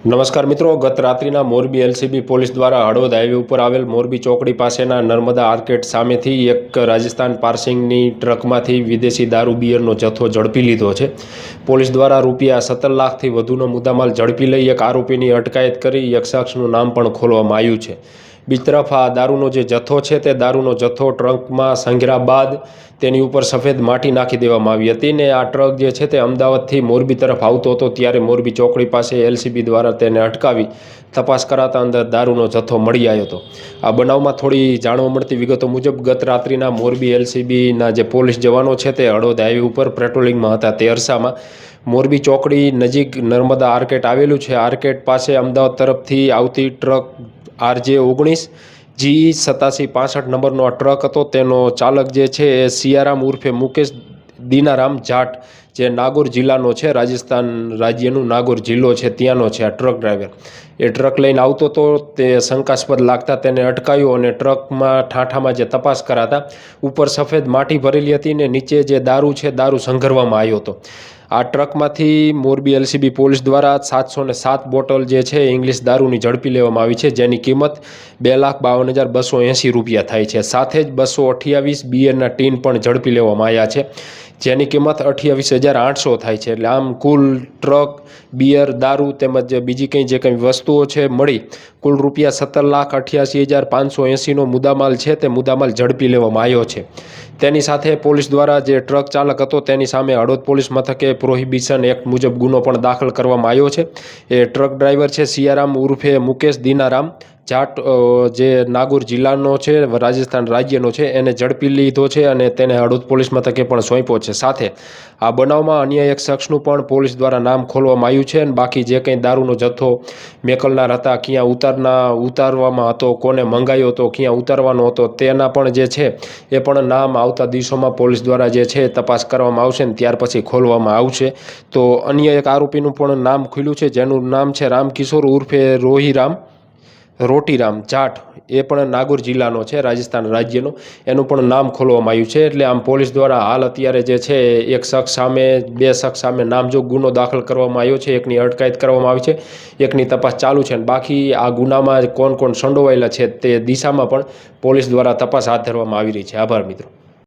નમસ્કાર મિત્રો, ગત રાત્રિના મોરબી એલસીબી પોલીસ દ્વારા હળવદ હાઈવે ઉપર આવેલ મોરબી ચોકડી પાસેના નર્મદા આર્કેટ સામેથી એક રાજસ્થાન પાર્સિંગની ટ્રકમાંથી વિદેશી દારૂ બિયરનો જથ્થો ઝડપી લીધો છે. પોલીસ દ્વારા રૂપિયા સત્તર લાખથી વધુનો મુદ્દામાલ ઝડપી લઈ એક આરોપીની અટકાયત કરી એક શખ્સનું નામ પણ ખોલવામાં આવ્યું છે. બીજી તરફ આ દારૂનો જે જથ્થો છે તે દારૂનો જથ્થો ટ્રંકમાં સંઘર્યા બાદ તેની ઉપર સફેદ માટી નાખી દેવામાં આવી હતી ને આ ટ્રક જે છે તે અમદાવાદથી મોરબી તરફ આવતો હતો ત્યારે મોરબી ચોકડી પાસે એલસીબી દ્વારા તેને અટકાવી તપાસ કરાતા અંદર દારૂનો જથ્થો મળી આવ્યો હતો. આ બનાવમાં થોડી જાણવા મળતી વિગતો મુજબ ગત રાત્રિના મોરબી એલસીબીના જે પોલીસ જવાનો છે તે હળવદ હાઈવે ઉપર પેટ્રોલિંગમાં હતા. તે અરસામાં મોરબી ચોકડી નજીક નર્મદા આર્કેટ આવેલું છે. આર્કેટ પાસે અમદાવાદ તરફથી આવતી ટ્રક આરજે ઓગણીસ જી સતાસી પાસઠ નંબરનો આ ટ્રક હતો. તેનો ચાલક જે છે એ સિયારામ ઉર્ફે મુકેશ દીનારામ જાટ, જે નાગોર જિલ્લાનો છે. રાજસ્થાન રાજ્યનું નાગોર જિલ્લો છે, ત્યાંનો છે આ ટ્રક ડ્રાઈવર. એ ટ્રક લઈને આવતો હતો તે શંકાસ્પદ લાગતા તેને અટકાયો અને ટ્રકમાં ઠાઠામાં જે તપાસ કરાતા, ઉપર સફેદ માટી ભરેલી હતી ને નીચે જે દારૂ છે, દારૂ સંઘરવામાં આવ્યો હતો. આ ટ્રકમાંથી મોરબી એલસીબી પોલીસ દ્વારા સાતસો ને સાત બોટલ જે છે ઇંગ્લિશ દારૂની ઝડપી લેવામાં આવી છે, જેની કિંમત બે લાખ બાવન હજાર બસો એંસી રૂપિયા થાય છે. સાથે જ બસો અઠ્યાવીસ બિયરના ટીન પણ ઝડપી લેવામાં આવ્યા છે, જેની કિંમત અઠ્યાવીસ હજાર આઠસો થાય છે. એટલે આમ કુલ ટ્રક, બિયર, દારૂ તેમજ બીજી કંઈ જે કંઈ વસ્તુઓ છે મળી, કુલ રૂપિયા સત્તર લાખ અઠ્યાસી હજાર પાંચસો એંસીનો મુદ્દામાલ છે, તે મુદ્દામાલ ઝડપી લેવામાં આવ્યો છે. તેની સાથે પોલીસ દ્વારા જે ટ્રક ચાલક હતો તેની સામે હળવદ પોલીસ મથકે પ્રોહિબિશન એક્ટ મુજબ ગુનો પણ દાખલ કરવામાં આવ્યો છે. એ ટ્રક ડ્રાઈવર છે સિયારામ ઉર્ફે મુકેશ દીનારામ. જાટ જે નાગોર જિલ્લાનો છે, રાજસ્થાન રાજ્યનો છે, એને ઝડપી લીધો છે અને તેને હળવદ પોલીસ મથકે પણ સોંપ્યો છે. સાથે આ બનાવમાં અન્ય એક શખ્સનું પણ પોલીસ દ્વારા નામ ખોલવામાં આવ્યું છે અને બાકી જે કંઈ દારૂનો જથ્થો મેકલનાર હતા, ક્યાં ઉતારના, ઉતારવામાં હતો, કોને મંગાયો હતો, ક્યાં ઉતારવાનો હતો, તેના પણ જે છે એ પણ નામ આવતા દિવસોમાં પોલીસ દ્વારા જે છે તપાસ કરવામાં આવશે ને ત્યાર પછી ખોલવામાં આવશે. તો અન્ય એક આરોપીનું પણ નામ ખુલ્યું છે, જેનું નામ છે રામકિશોર ઉર્ફે રોહીરામ. રોટીરામ જાટ એ પણ નાગોર જિલ્લાનો છે, રાજસ્થાન રાજ્યનો. એનું પણ નામ ખોલવામાં આવ્યું છે, એટલે આમ પોલીસ દ્વારા હાલ અત્યારે જે છે, એક શખ્સ સામે, બે શખ્સ સામે નામજોગ ગુનો દાખલ કરવામાં આવ્યો છે, એકની અટકાયત કરવામાં આવી છે, એકની તપાસ ચાલુ છે અને બાકી આ ગુનામાં કોણ કોણ સંડોવાયેલા છે તે દિશામાં પણ પોલીસ દ્વારા તપાસ હાથ ધરવામાં આવી રહી છે. આભાર મિત્રો.